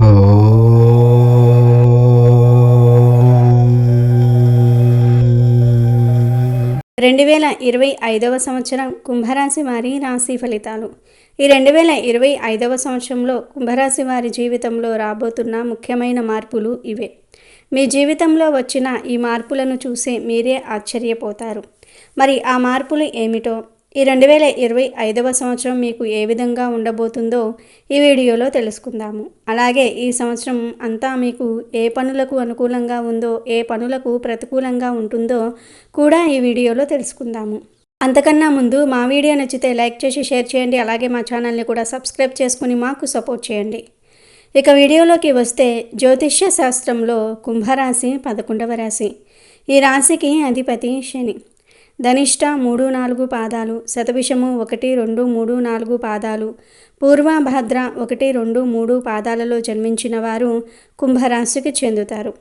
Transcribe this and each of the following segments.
రెండు వేల ఇరవై ఐదవ సంవత్సరం కుంభరాశి వారి రాశి ఫలితాలు. ఈ రెండు వేల ఇరవై ఐదవ సంవత్సరంలో కుంభరాశి వారి జీవితంలో రాబోతున్న ముఖ్యమైన మార్పులు ఇవే. మీ జీవితంలో వచ్చిన ఈ మార్పులను చూసే మీరే ఆశ్చర్యపోతారు. మరి ఆ మార్పులు ఏమిటో? ఈ రెండు వేల ఇరవై ఐదవ సంవత్సరం మీకు ఏ విధంగా ఉండబోతుందో ఈ వీడియోలో తెలుసుకుందాము. అలాగే ఈ సంవత్సరం అంతా మీకు ఏ పనులకు అనుకూలంగా ఉందో ఏ పనులకు ప్రతికూలంగా ఉంటుందో కూడా ఈ వీడియోలో తెలుసుకుందాము. అంతకన్నా ముందు మా వీడియో నచ్చితే లైక్ చేసి షేర్ చేయండి. అలాగే మా ఛానల్ని కూడా సబ్స్క్రైబ్ చేసుకుని మాకు సపోర్ట్ చేయండి. ఇక వీడియోలోకి వస్తే జ్యోతిష్య శాస్త్రంలో కుంభరాశి పదకొండవ రాశి. ఈ రాశికి అధిపతి శని. ధనిష్ట మూడు నాలుగు పాదాలు శతభిషము ఒకటి రెండు మూడు నాలుగు పాదాలు పూర్వభద్ర ఒకటి రెండు మూడు పాదాలలో జన్మించిన వారు కుంభరాశికి చెందుతారు.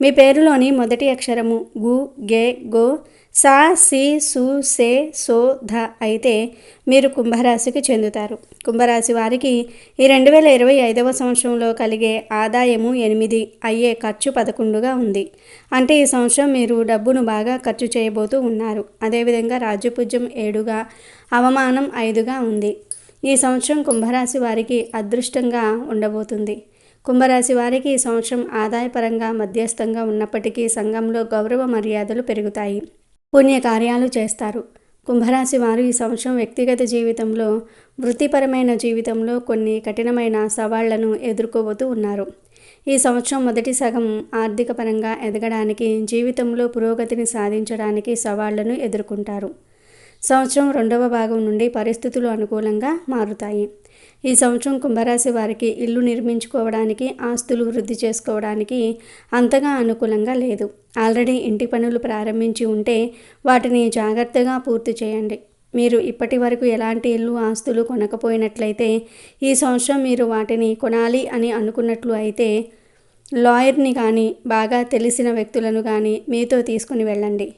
మీ పేరులోని మొదటి అక్షరము గు గే గో సా సి సు సే సో ధ అయితే మీరు కుంభరాశికి చెందుతారు. కుంభరాశి వారికి ఈ రెండు వేల ఇరవై ఐదవ సంవత్సరంలో కలిగే ఆదాయము ఎనిమిది అయ్యే ఖర్చు పదకొండుగా ఉంది. అంటే ఈ సంవత్సరం మీరు డబ్బును బాగా ఖర్చు చేయబోతూ ఉన్నారు. అదేవిధంగా రాజ్యపుజ్యం ఏడుగా అవమానం ఐదుగా ఉంది. ఈ సంవత్సరం కుంభరాశి వారికి అదృష్టంగా ఉండబోతుంది. కుంభరాశి వారికి ఈ సంవత్సరం ఆదాయపరంగా మధ్యస్థంగా ఉన్నప్పటికీ సంఘంలో గౌరవ మర్యాదలు పెరుగుతాయి. పుణ్యకార్యాలు చేస్తారు. కుంభరాశి వారు ఈ సంవత్సరం వ్యక్తిగత జీవితంలో వృత్తిపరమైన జీవితంలో కొన్ని కఠినమైన సవాళ్ళను ఎదుర్కోబోతూ ఉన్నారు. ఈ సంవత్సరం మొదటి సగం ఆర్థిక పరంగా ఎదగడానికి జీవితంలో పురోగతిని సాధించడానికి సవాళ్ళను ఎదుర్కొంటారు. సంవత్సరం రెండవ భాగం నుండి పరిస్థితులు అనుకూలంగా మారుతాయి. ఈ సంవత్సరం కుంభరాశి వారికి ఇల్లు నిర్మించుకోవడానికి ఆస్తులు వృద్ధి చేసుకోవడానికి అంతగా అనుకూలంగా లేదు. ఆల్రెడీ ఇంటి పనులు ప్రారంభించి ఉంటే వాటిని జాగ్రత్తగా పూర్తి చేయండి. మీరు ఇప్పటి వరకు ఎలాంటి ఇల్లు ఆస్తులు కొనకపోయినట్లయితే ఈ సంవత్సరం మీరు వాటిని కొనాలి అని అనుకున్నట్లు అయితే లాయర్ని కానీ బాగా తెలిసిన వ్యక్తులను కానీ మీతో తీసుకుని వెళ్ళండి.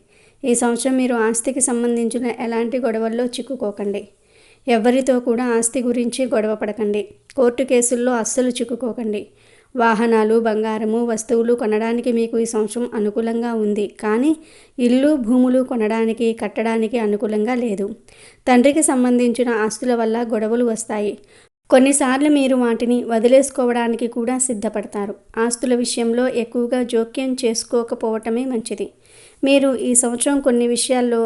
ఈ సంవత్సరం మీరు ఆస్తికి సంబంధించిన ఎలాంటి గొడవల్లో చిక్కుకోకండి. ఎవరితో కూడా ఆస్తి గురించి గొడవ పడకండి. కోర్టు కేసుల్లో అస్సలు చిక్కుకోకండి. వాహనాలు బంగారము వస్తువులు కొనడానికి మీకు ఈ సంవత్సరం అనుకూలంగా ఉంది. కానీ ఇల్లు భూములు కొనడానికి కట్టడానికి అనుకూలంగా లేదు. తండ్రికి సంబంధించిన ఆస్తుల వల్ల గొడవలు వస్తాయి. కొన్నిసార్లు మీరు వాటిని వదిలేసుకోవడానికి కూడా సిద్ధపడతారు. ఆస్తుల విషయంలో ఎక్కువగా జోక్యం చేసుకోకపోవటమే మంచిది. మీరు ఈ సంవత్సరం కొన్ని విషయాల్లో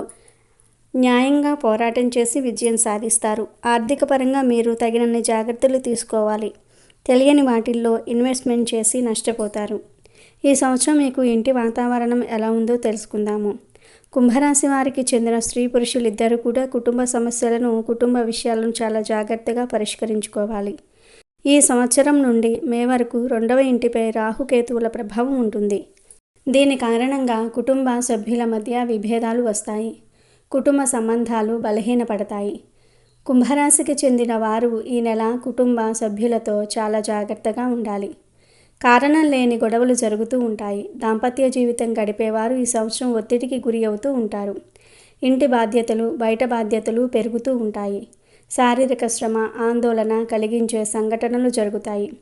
న్యాయంగా పోరాటం చేసి విజయం సాధిస్తారు. ఆర్థిక పరంగా మీరు తగినన్ని జాగ్రత్తలు తీసుకోవాలి. తెలియని వాటిల్లో ఇన్వెస్ట్మెంట్ చేసి నష్టపోతారు. ఈ సంవత్సరం మీకు ఇంటి వాతావరణం ఎలా ఉందో తెలుసుకుందాము. కుంభరాశి వారికి చెందిన స్త్రీ పురుషులు ఇద్దరూ కూడా కుటుంబ సమస్యలను కుటుంబ విషయాలను చాలా జాగ్రత్తగా పరిష్కరించుకోవాలి. ఈ సంవత్సరం నుండి మే వరకు రెండవ ఇంటిపై రాహుకేతువుల ప్రభావం ఉంటుంది. దీని కారణంగా కుటుంబ సభ్యుల మధ్య విభేదాలు వస్తాయి. కుటుంబ సంబంధాలు బలహీనపడతాయి. కుంభరాశికి చెందిన వారు ఈ నెల కుటుంబ సభ్యులతో చాలా జాగ్రత్తగా ఉండాలి. కారణం లేని గొడవలు జరుగుతూ ఉంటాయి. దాంపత్య జీవితం గడిపేవారు ఈ సంవత్సరం ఒత్తిడికి గురి అవుతూ ఉంటారు. ఇంటి బాధ్యతలు బయట బాధ్యతలు పెరుగుతూ ఉంటాయి. శారీరక శ్రమ ఆందోళన కలిగించే సంఘటనలు జరుగుతాయి.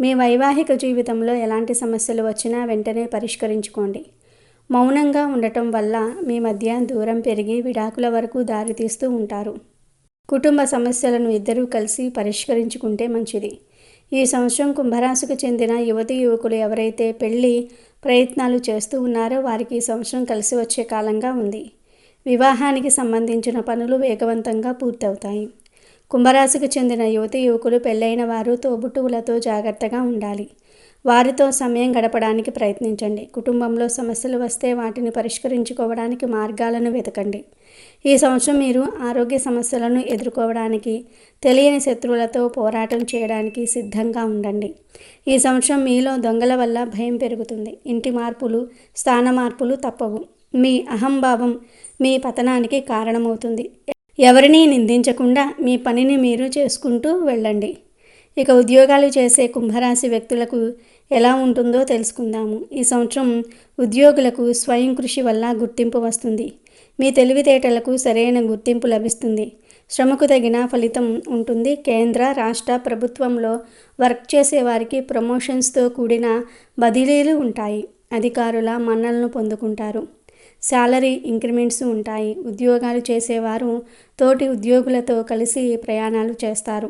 మీ వైవాహిక జీవితంలో ఎలాంటి సమస్యలు వచ్చినా వెంటనే పరిష్కరించుకోండి. మౌనంగా ఉండటం వల్ల మీ మధ్య దూరం పెరిగి విడాకుల వరకు దారితీస్తూ ఉంటారు. కుటుంబ సమస్యలను ఇద్దరూ కలిసి పరిష్కరించుకుంటే మంచిది. ఈ సంవత్సరం కుంభరాశికి చెందిన యువతి యువకులు ఎవరైతే పెళ్ళి ప్రయత్నాలు చేస్తూ ఉన్నారో వారికి ఈ సంవత్సరం కలిసి వచ్చే కాలంగా ఉంది. వివాహానికి సంబంధించిన పనులు వేగవంతంగా పూర్తవుతాయి. కుంభరాశికి చెందిన యువతి యువకులు పెళ్ళైన వారు తోబుట్టువులతో జాగ్రత్తగా ఉండాలి. వారితో సమయం గడపడానికి ప్రయత్నించండి. కుటుంబంలో సమస్యలు వస్తే వాటిని పరిష్కరించుకోవడానికి మార్గాలను వెతకండి. ఈ సంవత్సరం మీరు ఆరోగ్య సమస్యలను ఎదుర్కోవడానికి తెలియని శత్రువులతో పోరాటం చేయడానికి సిద్ధంగా ఉండండి. ఈ సంవత్సరం మీలో దొంగల వల్ల భయం పెరుగుతుంది. ఇంటి మార్పులు స్థాన మార్పులు తప్పవు. మీ అహంభావం మీ పతనానికి కారణమవుతుంది. ఎవరినీ నిందించకుండా మీ పనిని మీరు చేసుకుంటూ వెళ్ళండి. ఇక ఉద్యోగాలు చేసే కుంభరాశి వ్యక్తులకు ఎలా ఉంటుందో తెలుసుకుందాము. ఈ సంవత్సరం ఉద్యోగులకు స్వయం కృషి వల్ల గుర్తింపు వస్తుంది. మీ తెలివితేటలకు సరైన గుర్తింపు లభిస్తుంది. శ్రమకు తగిన ఫలితం ఉంటుంది. కేంద్ర రాష్ట్ర ప్రభుత్వంలో వర్క్ చేసే వారికి ప్రమోషన్స్తో కూడిన బదిలీలు ఉంటాయి. అధికారుల మన్నలను పొందుకుంటారు. శాలరీ ఇంక్రిమెంట్స్ ఉంటాయి. ఉద్యోగాలు చేసేవారు తోటి ఉద్యోగులతో కలిసి ప్రయాణాలు చేస్తారు.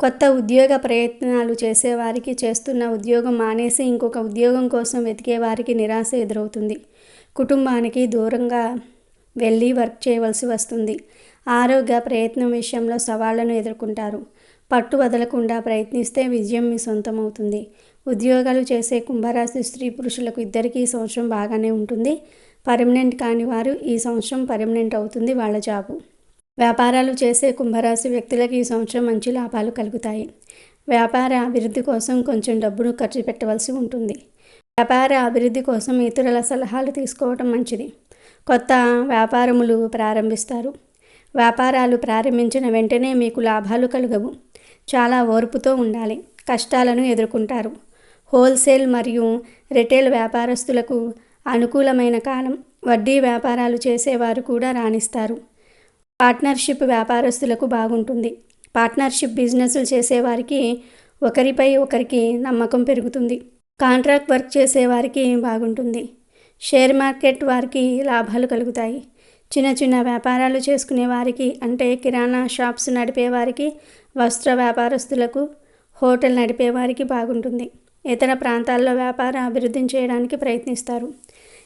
కొత్త ఉద్యోగ ప్రయత్నాలు చేసేవారికి చేస్తున్న ఉద్యోగం మానేసి ఇంకొక ఉద్యోగం కోసం వెతికే వారికి నిరాశ ఎదురవుతుంది. కుటుంబానికి దూరంగా వెళ్ళి వర్క్ చేయవలసి వస్తుంది. ఆరోగ్య ప్రయత్నం విషయంలో సవాళ్ళను ఎదుర్కొంటారు. పట్టు వదలకుండా ప్రయత్నిస్తే విజయం మీ సొంతమవుతుంది. ఉద్యోగాలు చేసే కుంభరాశి స్త్రీ పురుషులకు ఇద్దరికీ ఈ సంవత్సరం బాగానే ఉంటుంది. పర్మనెంట్ కాని వారు ఈ సంవత్సరం పర్మనెంట్ అవుతుంది వాళ్ళ జాబు. వ్యాపారాలు చేసే కుంభరాశి వ్యక్తులకు ఈ సంవత్సరం మంచి లాభాలు కలుగుతాయి. వ్యాపార అభివృద్ధి కోసం కొంచెం డబ్బును ఖర్చు పెట్టవలసి ఉంటుంది. వ్యాపార అభివృద్ధి కోసం ఇతరుల సలహాలు తీసుకోవడం మంచిది. కొత్త వ్యాపారములు ప్రారంభిస్తారు. వ్యాపారాలు ప్రారంభించిన వెంటనే మీకు లాభాలు కలుగవు. చాలా ఓర్పుతో ఉండాలి. కష్టాలను ఎదుర్కొంటారు. హోల్సేల్ మరియు రిటైల్ వ్యాపారస్తులకు అనుకూలమైన కాలం. వడ్డీ వ్యాపారాలు చేసేవారు కూడా రాణిస్తారు. పార్ట్నర్షిప్ వ్యాపారస్తులకు బాగుంటుంది. పార్ట్నర్షిప్ బిజినెస్లు చేసేవారికి ఒకరిపై ఒకరికి నమ్మకం పెరుగుతుంది. కాంట్రాక్ట్ వర్క్ చేసేవారికి బాగుంటుంది. షేర్ మార్కెట్ వారికి లాభాలు కలుగుతాయి. చిన్న చిన్న వ్యాపారాలు చేసుకునే వారికి అంటే కిరాణా షాప్స్ నడిపేవారికి వస్త్ర వ్యాపారస్తులకు హోటల్ నడిపేవారికి బాగుంటుంది. ఇతర ప్రాంతాల్లో వ్యాపార అభివృద్ధిని చేయడానికి ప్రయత్నిస్తారు.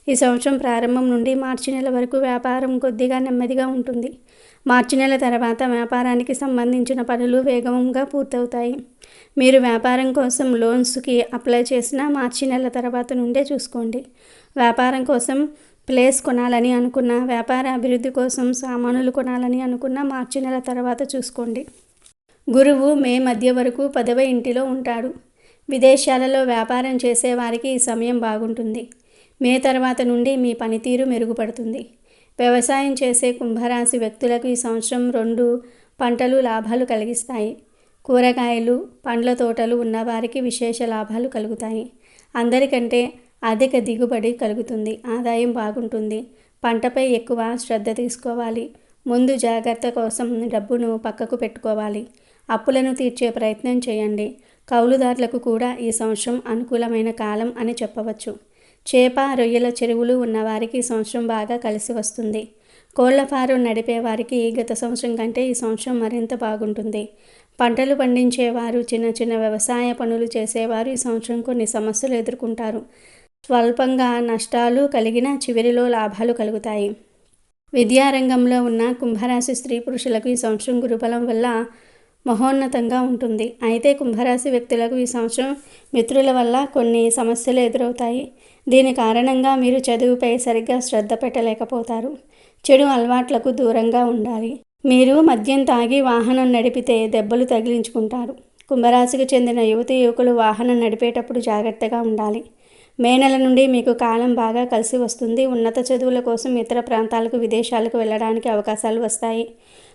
ఈ సంవత్సరం ప్రారంభం నుండి మార్చి నెల వరకు వ్యాపారం కొద్దిగా నెమ్మదిగా ఉంటుంది. మార్చి నెల తర్వాత వ్యాపారానికి సంబంధించిన పనులు వేగంగా పూర్తవుతాయి. మీరు వ్యాపారం కోసం లోన్స్కి అప్లై చేసిన మార్చి నెల తర్వాత నుండే చూసుకోండి. వ్యాపారం కోసం ప్లేస్ కొనాలని అనుకున్న వ్యాపార అభివృద్ధి కోసం సామానులు కొనాలని అనుకున్న మార్చి నెల తర్వాత చూసుకోండి. గురువు మే మధ్య వరకు పదవ ఇంటిలో ఉంటాడు. విదేశాలలో వ్యాపారం చేసేవారికి ఈ సమయం బాగుంటుంది. మే తర్వాత నుండి మీ పనితీరు మెరుగుపడుతుంది. వ్యవసాయం చేసే కుంభరాశి వ్యక్తులకు ఈ సంవత్సరం రెండు పంటలు లాభాలు కలిగిస్తాయి. కూరగాయలు పండ్ల తోటలు ఉన్నవారికి విశేష లాభాలు కలుగుతాయి. అందరికంటే అధిక దిగుబడి కలుగుతుంది. ఆదాయం బాగుంటుంది. పంటపై ఎక్కువ శ్రద్ధ తీసుకోవాలి. ముందు జాగ్రత్త కోసం డబ్బును పక్కకు పెట్టుకోవాలి. అప్పులను తీర్చే ప్రయత్నం చేయండి. కౌలుదారులకు కూడా ఈ సంవత్సరం అనుకూలమైన కాలం అని చెప్పవచ్చు. చేప రొయ్యల చెరువులు ఉన్నవారికి ఈ సంవత్సరం బాగా కలిసి వస్తుంది. కోళ్ళ ఫారం నడిపే వారికి గత సంవత్సరం కంటే ఈ సంవత్సరం మరింత బాగుంటుంది. పంటలు పండించేవారు చిన్న చిన్న వ్యవసాయ పనులు చేసేవారు ఈ సంవత్సరం కొన్ని సమస్యలు ఎదుర్కొంటారు. స్వల్పంగా నష్టాలు కలిగిన చివరిలో లాభాలు కలుగుతాయి. విద్యారంగంలో ఉన్న కుంభరాశి స్త్రీ పురుషులకు ఈ సంవత్సరం గురుబలం వల్ల మహోన్నతంగా ఉంటుంది. అయితే కుంభరాశి వ్యక్తులకు ఈ సంవత్సరం మిత్రుల వల్ల కొన్ని సమస్యలు ఎదురవుతాయి. దీని కారణంగా మీరు చదువుపై సరిగ్గా శ్రద్ధ పెట్టలేకపోతారు. చెడు అలవాట్లకు దూరంగా ఉండాలి. మీరు మద్యం తాగి వాహనం నడిపితే దెబ్బలు తగిలించుకుంటారు. కుంభరాశికి చెందిన యువతి యువకులు వాహనం నడిపేటప్పుడు జాగ్రత్తగా ఉండాలి. మే నెల నుండి మీకు కాలం బాగా కలిసి వస్తుంది. ఉన్నత చదువుల కోసం ఇతర ప్రాంతాలకు విదేశాలకు వెళ్ళడానికి అవకాశాలు వస్తాయి.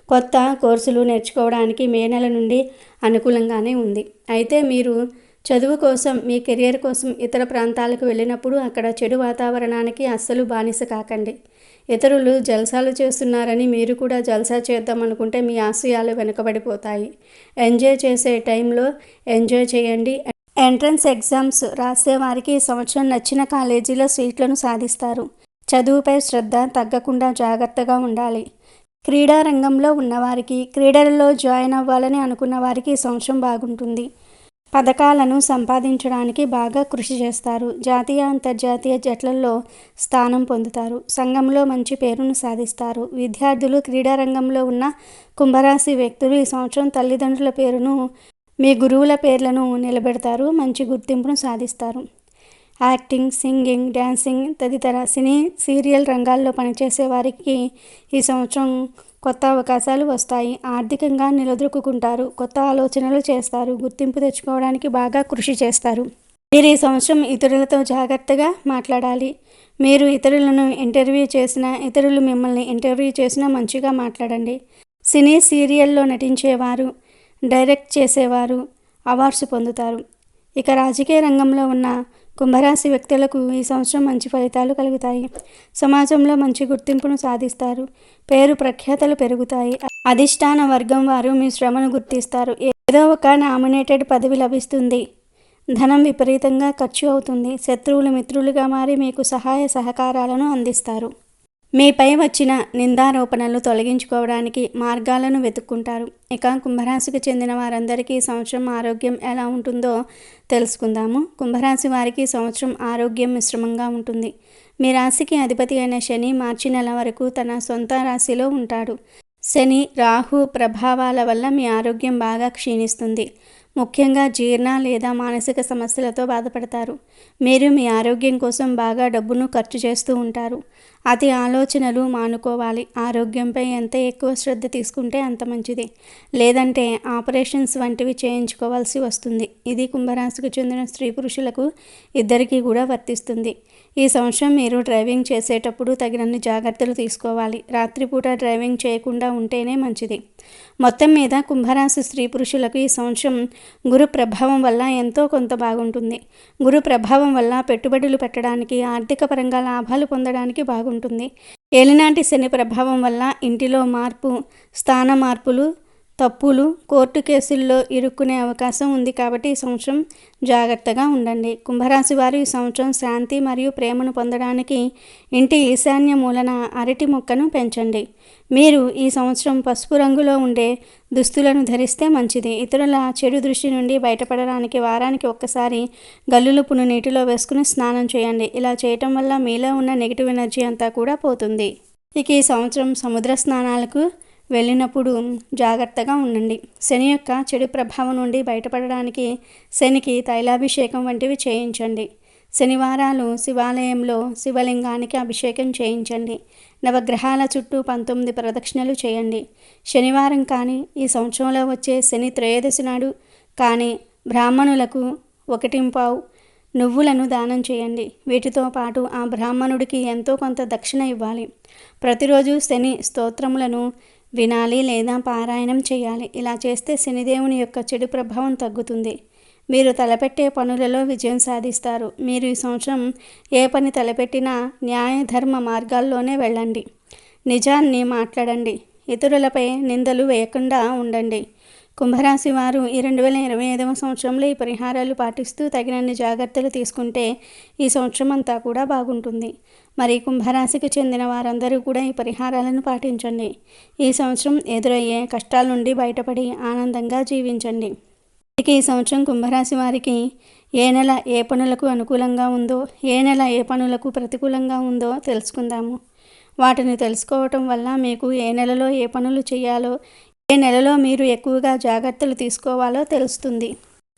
కొత్త కోర్సులు నేర్చుకోవడానికి మే నెల నుండి అనుకూలంగానే ఉంది. అయితే మీరు చదువు కోసం మీ కెరియర్ కోసం ఇతర ప్రాంతాలకు వెళ్ళినప్పుడు అక్కడ చెడు వాతావరణానికి అస్సలు బానిస కాకండి. ఇతరులు జల్సాలు చేస్తున్నారని మీరు కూడా జల్సా చేద్దాం అనుకుంటే మీ ఆశయాలు వెనుకబడిపోతాయి. ఎంజాయ్ చేసే టైంలో ఎంజాయ్ చేయండి. ఎంట్రన్స్ ఎగ్జామ్స్ రాసే వారికి సంవత్సరం నచ్చిన కాలేజీలో సీట్లను సాధిస్తారు. చదువుపై శ్రద్ధ తగ్గకుండా జాగ్రత్తగా ఉండాలి. క్రీడా రంగంలో ఉన్నవారికి క్రీడలలో జాయిన్ అవ్వాలని అనుకున్న వారికి ఈ సంవత్సరం బాగుంటుంది. పథకాలను సంపాదించడానికి బాగా కృషి చేస్తారు. జాతీయ అంతర్జాతీయ జట్లలో స్థానం పొందుతారు. సంఘంలో మంచి పేరును సాధిస్తారు. విద్యార్థులు క్రీడా రంగంలో ఉన్న కుంభరాశి వ్యక్తులు ఈ సంవత్సరం తల్లిదండ్రుల పేరును మీ గురువుల పేర్లను నిలబెడతారు. మంచి గుర్తింపును సాధిస్తారు. యాక్టింగ్ సింగింగ్ డ్యాన్సింగ్ తదితర సినీ సీరియల్ రంగాల్లో పనిచేసే వారికి ఈ సంవత్సరం కొత్త అవకాశాలు వస్తాయి. ఆర్థికంగా నిలదొక్కుంటారు కొత్త ఆలోచనలు చేస్తారు. గుర్తింపు తెచ్చుకోవడానికి బాగా కృషి చేస్తారు. మీరు ఈ సంవత్సరం ఇతరులతో జాగ్రత్తగా మాట్లాడాలి. మీరు ఇతరులను ఇంటర్వ్యూ చేసిన ఇతరులు మిమ్మల్ని ఇంటర్వ్యూ చేసినా మంచిగా మాట్లాడండి. సినీ సీరియల్లో నటించేవారు డైరెక్ట్ చేసేవారు అవార్డ్స్ పొందుతారు. ఇక రాజకీయ రంగంలో ఉన్న కుంభరాశి వ్యక్తులకు ఈ సంవత్సరం మంచి ఫలితాలు కలుగుతాయి. సమాజంలో మంచి గుర్తింపును సాధిస్తారు. పేరు ప్రఖ్యాతలు పెరుగుతాయి. అధిష్టాన వర్గం వారు మీ శ్రమను గుర్తిస్తారు. ఏదో ఒక నామినేటెడ్ పదవి లభిస్తుంది. ధనం విపరీతంగా ఖర్చు అవుతుంది. శత్రువులు మిత్రులుగా మారి మీకు సహాయ సహకారాలను అందిస్తారు. మీపై వచ్చిన నిందారోపణలు తొలగించుకోవడానికి మార్గాలను వెతుక్కుంటారు. ఇక కుంభరాశికి చెందిన వారందరికీ సంవత్సరం ఆరోగ్యం ఎలా ఉంటుందో తెలుసుకుందాము. కుంభరాశి వారికి సంవత్సరం ఆరోగ్యం మిశ్రమంగా ఉంటుంది. మీ రాశికి అధిపతి అయిన శని మార్చి నెల వరకు తన సొంత రాశిలో ఉంటాడు. శని రాహు ప్రభావాల వల్ల మీ ఆరోగ్యం బాగా క్షీణిస్తుంది. ముఖ్యంగా జీర్ణ లేదా మానసిక సమస్యలతో బాధపడతారు. మీరు మీ ఆరోగ్యం కోసం బాగా డబ్బును ఖర్చు చేస్తూ ఉంటారు. అతి ఆలోచనలు మానుకోవాలి. ఆరోగ్యంపై ఎంత ఎక్కువ శ్రద్ధ తీసుకుంటే అంత మంచిది. లేదంటే ఆపరేషన్స్ వంటివి చేయించుకోవాల్సి వస్తుంది. ఇది కుంభరాశికి చెందిన స్త్రీ పురుషులకు ఇద్దరికీ కూడా వర్తిస్తుంది. ఈ సంవత్సరం మీరు డ్రైవింగ్ చేసేటప్పుడు తగినన్ని జాగ్రత్తలు తీసుకోవాలి. రాత్రిపూట డ్రైవింగ్ చేయకుండా ఉంటేనే మంచిది. మొత్తం మీద కుంభరాశి స్త్రీ పురుషులకు ఈ సంవత్సరం గురు ప్రభావం వల్ల ఎంతో కొంత బాగుంటుంది. గురు ప్రభావం వల్ల పెట్టుబడులు పెట్టడానికి ఆర్థిక పరంగా లాభాలు పొందడానికి బాగుంటుంది. ఏలినాటి శని ప్రభావం వల్ల ఇంటిలో మార్పు స్థాన మార్పులు తప్పులు కోర్టు కేసుల్లో ఇరుక్కునే అవకాశం ఉంది కాబట్టి ఈ సంవత్సరం జాగ్రత్తగా ఉండండి. కుంభరాశి వారు ఈ సంవత్సరం శాంతి మరియు ప్రేమను పొందడానికి ఇంటి ఈశాన్య మూలన అరటి మొక్కను పెంచండి. మీరు ఈ సంవత్సరం పసుపు రంగులో ఉండే దుస్తులను ధరిస్తే మంచిది. ఇతరుల చెడు దృష్టి నుండి బయటపడడానికి వారానికి ఒక్కసారి గల్లులుపును నీటిలో వేసుకుని స్నానం చేయండి. ఇలా చేయటం వల్ల మీలో ఉన్న నెగిటివ్ ఎనర్జీ అంతా కూడా పోతుంది. ఇక ఈ సంవత్సరం సముద్ర స్నానాలకు వెళ్ళినప్పుడు జాగ్రత్తగా ఉండండి. శని యొక్క చెడు ప్రభావం నుండి బయటపడడానికి శనికి తైలాభిషేకం వంటివి చేయించండి. శనివారాలు శివాలయంలో శివలింగానికి అభిషేకం చేయించండి. నవగ్రహాల చుట్టూ పంతొమ్మిది ప్రదక్షిణలు చేయండి. శనివారం కానీ ఈ సంవత్సరంలో వచ్చే శని త్రయోదశి నాడు కానీ బ్రాహ్మణులకు ఒకటింపావు నువ్వులను దానం చేయండి. వీటితో పాటు ఆ బ్రాహ్మణుడికి ఎంతో కొంత దక్షిణ ఇవ్వాలి. ప్రతిరోజు శని స్తోత్రములను వినాలి లేదా పారాయణం చేయాలి. ఇలా చేస్తే శనిదేవుని యొక్క చెడు ప్రభావం తగ్గుతుంది. మీరు తలపెట్టే పనులలో విజయం సాధిస్తారు. మీరు ఈ సంవత్సరం ఏ పని తలపెట్టినా న్యాయ ధర్మ మార్గాల్లోనే వెళ్ళండి. నిజాన్ని మాట్లాడండి. ఇతరులపై నిందలు వేయకుండా ఉండండి. కుంభరాశి వారు ఈ రెండు వేల ఇరవై ఐదవ సంవత్సరంలో ఈ పరిహారాలు పాటిస్తూ తగినన్ని జాగ్రత్తలు తీసుకుంటే ఈ సంవత్సరం అంతా కూడా బాగుంటుంది. మరి కుంభరాశికి చెందిన వారందరూ కూడా ఈ పరిహారాలను పాటించండి. ఈ సంవత్సరం ఎదురయ్యే కష్టాల నుండి బయటపడి ఆనందంగా జీవించండి. ఇక ఈ సంవత్సరం కుంభరాశి వారికి ఏ నెల ఏ పనులకు అనుకూలంగా ఉందో ఏ నెల ఏ పనులకు ప్రతికూలంగా ఉందో తెలుసుకుందాము. వాటిని తెలుసుకోవటం వల్ల మీకు ఏ నెలలో ఏ పనులు చేయాలో ఏ నెలలో మీరు ఎక్కువగా జాగ్రత్తలు తీసుకోవాలో తెలుస్తుంది.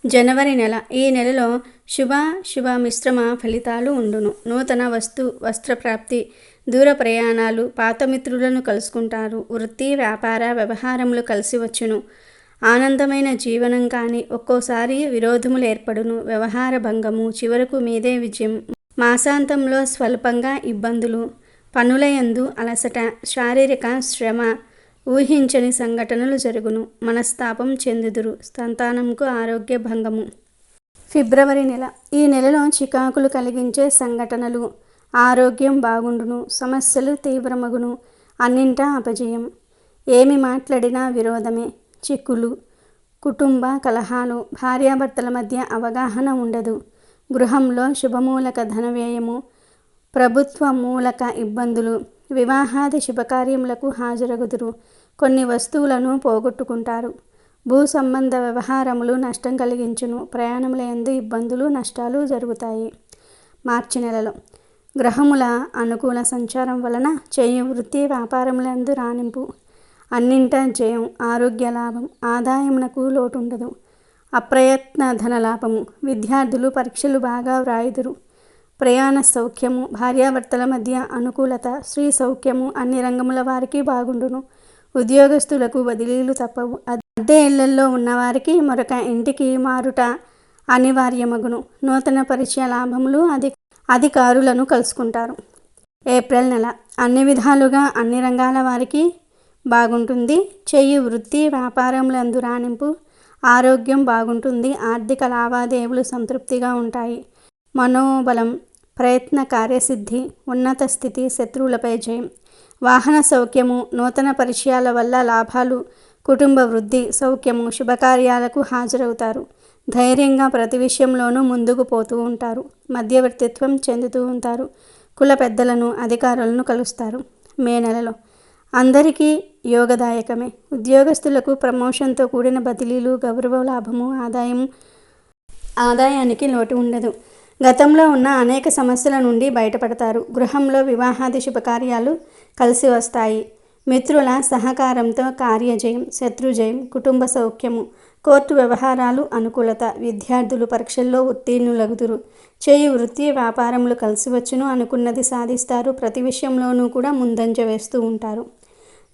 జనవరి నెల. ఈ నెలలో శుభ శుభ మిశ్రమ ఫలితాలు ఉండును. నూతన వస్తు వస్త్రప్రాప్తి దూర ప్రయాణాలు పాత మిత్రులను కలుసుకుంటారు. వృత్తి వ్యాపార వ్యవహారములు కలిసి వచ్చును. ఆనందమైన జీవనం కానీ ఒక్కోసారి విరోధములు ఏర్పడును. వ్యవహార భంగము చివరకు మీదే విజయం. మాసాంతంలో స్వల్పంగా ఇబ్బందులు. పనులయందు అలసట శారీరక శ్రమ ఊహించని సంఘటనలు జరుగును. మనస్తాపం చెందుదురు. సంతానంకు ఆరోగ్య భంగము. ఫిబ్రవరి నెల. ఈ నెలలో చికాకులు కలిగించే సంఘటనలు. ఆరోగ్యం బాగుండును. సమస్యలు తీవ్రమగును. అన్నింటా అపజయం. ఏమి మాట్లాడినా విరోధమే. చిక్కులు. కుటుంబ కలహాలు. భార్యాభర్తల మధ్య అవగాహన ఉండదు. గృహంలో శుభమూలక ధనవ్యయము. ప్రభుత్వ మూలక ఇబ్బందులు. వివాహాది శుభకార్యములకు హాజరగుదురు. కొన్ని వస్తువులను పోగొట్టుకుంటారు. భూ సంబంధ వ్యవహారములు నష్టం కలిగించును. ప్రయాణముల ఎందు ఇబ్బందులు నష్టాలు జరుగుతాయి. మార్చి నెలలో గ్రహముల అనుకూల సంచారం వలన చేయు వృత్తి వ్యాపారములందు రాణింపు. అన్నింటా జయం ఆరోగ్య లాభం ఆదాయమునకు లోటు ఉండదు అప్రయత్న ధనలాభము విద్యార్థులు పరీక్షలు బాగా వ్రాయుదురు. ప్రయాణ సౌఖ్యము భార్యాభర్తల మధ్య అనుకూలత స్త్రీ సౌఖ్యము అన్ని రంగముల వారికి బాగుండును. ఉద్యోగస్తులకు బదిలీలు తప్పవు. అద్దె ఇళ్ళల్లో ఉన్నవారికి మరొక ఇంటికి మారుట అనివార్యమగును. నూతన పరిచయ లాభములు అధి అధికారులను కలుసుకుంటారు. ఏప్రిల్ నెల. అన్ని విధాలుగా అన్ని రంగాల వారికి బాగుంటుంది. చెయ్యి వృత్తి వ్యాపారములందు రాణింపు ఆరోగ్యం బాగుంటుంది. ఆర్థిక లావాదేవీలు సంతృప్తిగా ఉంటాయి. మనోబలం ప్రయత్న కార్యసిద్ధి ఉన్నత స్థితి శత్రువులపై జయం. వాహన సౌఖ్యము నూతన పరిచయాల వల్ల లాభాలు కుటుంబ వృద్ధి సౌఖ్యము శుభకార్యాలకు హాజరవుతారు. ధైర్యంగా ప్రతి విషయంలోనూ ముందుకు పోతూ ఉంటారు. మధ్యవర్తిత్వం చెందుతూ ఉంటారు. కుల పెద్దలను అధికారులను కలుస్తారు. మే నెలలో అందరికీ యోగదాయకమే. ఉద్యోగస్తులకు ప్రమోషన్తో కూడిన బదిలీలు గౌరవ లాభము ఆదాయం ఆదాయానికి లోటు ఉండదు. గతంలో ఉన్న అనేక సమస్యల నుండి బయటపడతారు. గృహంలో వివాహాది శుభకార్యాలు కలిసి వస్తాయి. మిత్రుల సహకారంతో కార్యజయం శత్రుజయం కుటుంబ సౌఖ్యము కోర్టు వ్యవహారాలు అనుకూలత విద్యార్థులు పరీక్షల్లో ఉత్తీర్ణులగుదురు. చేయి వృత్తి వ్యాపారములు కలిసి వచ్చును అనుకున్నది సాధిస్తారు. ప్రతి విషయంలోనూ కూడా ముందంజ వేస్తూ ఉంటారు.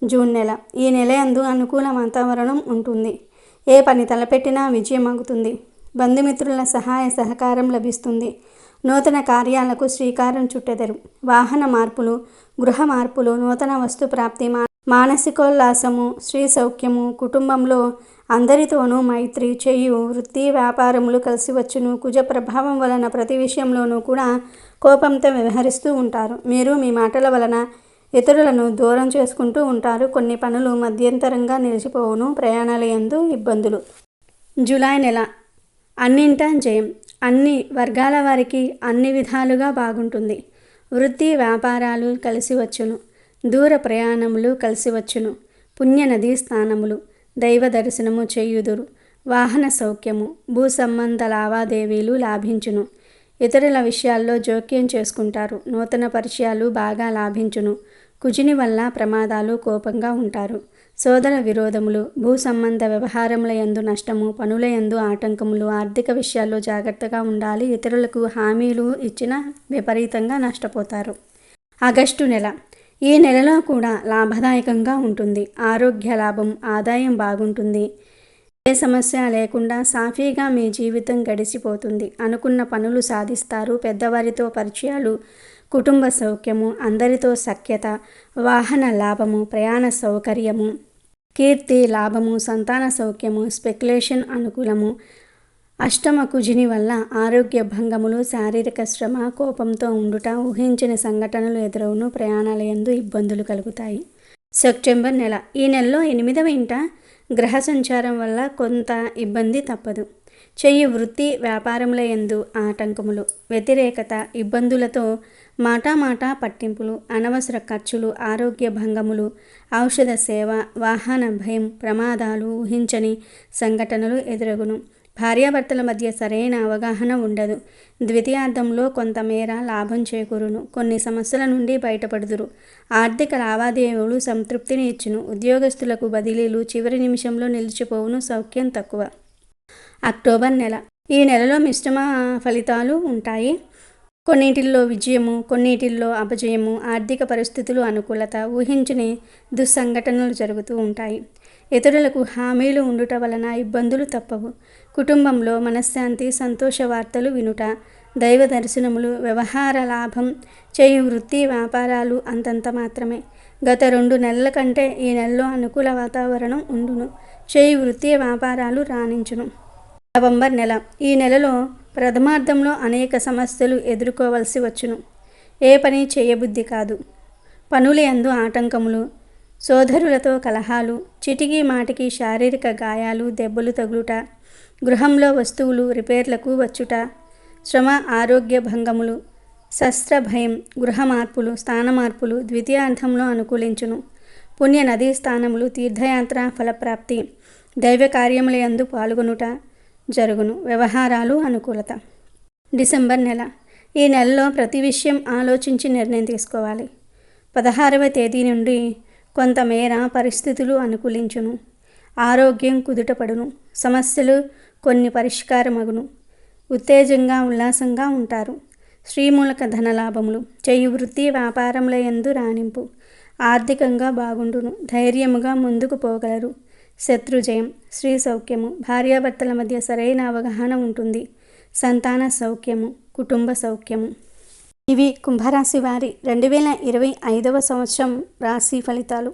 జూన్ నెల. ఈ నెల యందు అనుకూల వాతావరణం ఉంటుంది. ఏ పని తలపెట్టినా విజయం అవుతుంది బంధుమిత్రుల సహాయ సహకారం లభిస్తుంది. నూతన కార్యాలకు శ్రీకారం చుట్టెదరు. వాహన మార్పులు గృహ మార్పులు నూతన వస్తు ప్రాప్తి మా మానసికోల్లాసము శ్రీ సౌఖ్యము కుటుంబంలో అందరితోనూ మైత్రి చేయు వృత్తి వ్యాపారములు కలిసి వచ్చును. కుజ ప్రభావం వలన ప్రతి విషయంలోనూ కూడా కోపంతో వ్యవహరిస్తూ ఉంటారు. మీరు మీ మాటల వలన ఇతరులను దూరం చేసుకుంటూ ఉంటారు. కొన్ని పనులు మధ్యంతరంగా నిలిచిపోవును. ప్రయాణాలయందు ఇబ్బందులు. జూలై నెల అన్నింటా జయం. అన్ని వర్గాల వారికి అన్ని విధాలుగా బాగుంటుంది. వృత్తి వ్యాపారాలు కలిసి వచ్చును. దూర ప్రయాణములు కలిసి వచ్చును. పుణ్యనదీ స్థానములు దైవ దర్శనము చేయుదురు. వాహన సౌఖ్యము భూ సంబంధ లావాదేవీలు లాభించును. ఇతరుల విషయాల్లో జోక్యం చేసుకుంటారు. నూతన పరిచయాలు బాగా లాభించును. కుజిని వల్ల ప్రమాదాలు కోపంగా ఉంటారు. సోదర విరోధములు భూ సంబంధ వ్యవహారముల యందు నష్టము పనుల యందు ఆటంకములు ఆర్థిక విషయాల్లో జాగ్రత్తగా ఉండాలి ఇతరులకు హామీలు ఇచ్చిన విపరీతంగా నష్టపోతారు. ఆగస్టు నెల. ఈ నెలలో కూడా లాభదాయకంగా ఉంటుంది. ఆరోగ్య లాభం ఆదాయం బాగుంటుంది. ఏ సమస్య లేకుండా సాఫీగా మీ జీవితం గడిచిపోతుంది అనుకున్న పనులు సాధిస్తారు. పెద్దవారితో పరిచయాలు కుటుంబ సౌఖ్యము అందరితో సఖ్యత వాహన లాభము ప్రయాణ సౌకర్యము కీర్తి లాభము సంతాన సౌఖ్యము స్పెక్యులేషన్ అనుకూలము. అష్టమ కుజిని వల్ల ఆరోగ్య భంగములు శారీరక శ్రమ కోపంతో ఉండుట ఊహించిన సంఘటనలు ఎదురవును ప్రయాణాల యందు ఇబ్బందులు కలుగుతాయి. సెప్టెంబర్ నెల. ఈ నెలలో ఎనిమిదవ ఇంట గ్రహ సంచారం వల్ల కొంత ఇబ్బంది తప్పదు. చెయ్యి వృత్తి వ్యాపారముల యందు ఆటంకములు వ్యతిరేకత ఇబ్బందులతో మాటా మాటా పట్టింపులు అనవసర ఖర్చులు ఆరోగ్య భంగములు ఔషధ సేవ వాహన భయం ప్రమాదాలు ఊహించని సంఘటనలు ఎదురగును. భార్యాభర్తల మధ్య సరైన అవగాహన ఉండదు. ద్వితీయార్థంలో కొంతమేర లాభం చేకూరును. కొన్ని సమస్యల నుండి బయటపడుదురు. ఆర్థిక లావాదేవీలు సంతృప్తిని ఇచ్చును. ఉద్యోగస్తులకు బదిలీలు చివరి నిమిషంలో నిలిచిపోవును సౌఖ్యం తక్కువ. అక్టోబర్ నెల. ఈ నెలలో మిశ్రమ ఫలితాలు ఉంటాయి. కొన్నిటిల్లో విజయము కొన్నిటిల్లో అపజయము ఆర్థిక పరిస్థితులు అనుకూలత ఊహించని దుస్సంఘటనలు జరుగుతూ ఉంటాయి. ఇతరులకు హామీలు ఉండుట వలన ఇబ్బందులు తప్పవు. కుటుంబంలో మనశ్శాంతి సంతోష వార్తలు వినుట దైవ దర్శనములు వ్యవహార లాభం చేయు వృత్తి వ్యాపారాలు అంతంత మాత్రమే. గత రెండు నెలల కంటే ఈ నెలలో అనుకూల వాతావరణం ఉండును. చేయి వృత్తి వ్యాపారాలు రాణించును. నవంబర్ నెల. ఈ నెలలో ప్రథమార్థంలో అనేక సమస్యలు ఎదుర్కోవలసి వచ్చును. ఏ పని చేయబుద్ధి కాదు. పనుల యందు ఆటంకములు సోదరులతో కలహాలు చిటికి మాటికి శారీరక గాయాలు దెబ్బలు తగులుట గృహంలో వస్తువులు రిపేర్లకు వచ్చుట శ్రమ ఆరోగ్య భంగములు శస్త్ర భయం గృహ మార్పులు స్థాన మార్పులు ద్వితీయార్థంలో అనుకూలించును. పుణ్య నదీ స్థానములు తీర్థయాత్ర ఫలప్రాప్తి దైవ కార్యములందు పాల్గొనుట జరుగును. వ్యవహారాలు అనుకూలత. డిసెంబర్ నెల. ఈ నెలలో ప్రతి విషయం ఆలోచించి నిర్ణయం తీసుకోవాలి. పదహారవ తేదీ నుండి కొంతమేర పరిస్థితులు అనుకూలించును. ఆరోగ్యం కుదుటపడును. సమస్యలు కొన్ని పరిష్కారమగును. ఉత్తేజంగా ఉల్లాసంగా ఉంటారు. శ్రీమూలక ధనలాభములు చేయు వృత్తి వ్యాపారముల యందు రాణింపు. ఆర్థికంగా బాగుండును. ధైర్యముగా ముందుకు పోగలరు. శత్రుజయం స్త్రీ సౌఖ్యము భార్యాభర్తల మధ్య సరైన అవగాహన ఉంటుంది. సంతాన సౌఖ్యము కుటుంబ సౌఖ్యము. ఇవి కుంభరాశి వారి రెండు వేల ఇరవై ఐదవ సంవత్సరం రాశి ఫలితాలు.